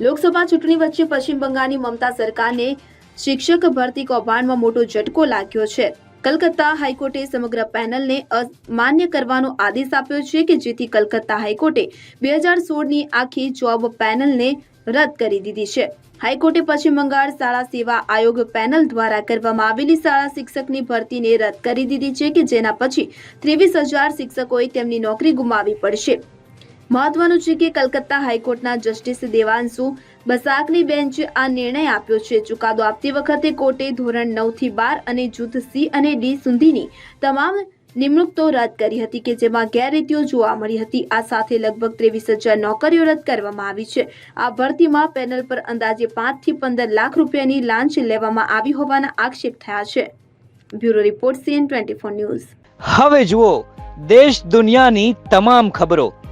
લોકસભા ચૂંટણી વચ્ચે પશ્ચિમ બંગાળની મમતા સરકારને શિક્ષક ભરતી કૌભાંડમાં મોટો ઝટકો લાગ્યો છે. કલકત્તા હાઈકોર્ટે સમગ્ર પેનલને અમાન્ય કરવાનો આદેશ આપ્યો છે કે જેથી કલકત્તા હાઈકોર્ટે બે હજાર સોળની આખી જોબ પેનલને રદ કરી દીધી છે. હાઈકોર્ટે પશ્ચિમ બંગાળ શાળા સેવા આયોગ પેનલ દ્વારા કરવામાં આવેલી શાળા શિક્ષકની ભરતીને રદ કરી દીધી છે કે જેના પછી ત્રેવીસ હજાર શિક્ષકોએ તેમની નોકરી ગુમાવી પડશે. મહત્વનું છે કે કલકત્તા હાઈકોર્ટના જસ્ટિસ દેવાંશુ બસાકની બેન્ચે આ નિર્ણય આપ્યો છે. ચુકાદો આપતી વખતે કોર્ટે ધોરણ નવથી બાર અને જૂથ સી અને ડી સુધીની તમામ નિમણૂક તો રદ કરી હતી કે જેમાં ગેરરીતિઓ જોવા મળી હતી. આ સાથે લગભગ ત્રેવીસ હજાર નોકરીઓ રદ કરવામાં આવી છે. આ ભરતીમાં પેનલ પર અંદાજે પાંચથી પંદર લાખ રૂપિયાની લાંચ લેવામાં આવી હોવાના આક્ષેપ થયા છે. Bureau report CN twenty news. હવે જુઓ, દેશ દુનિયાની તમામ ખબરો.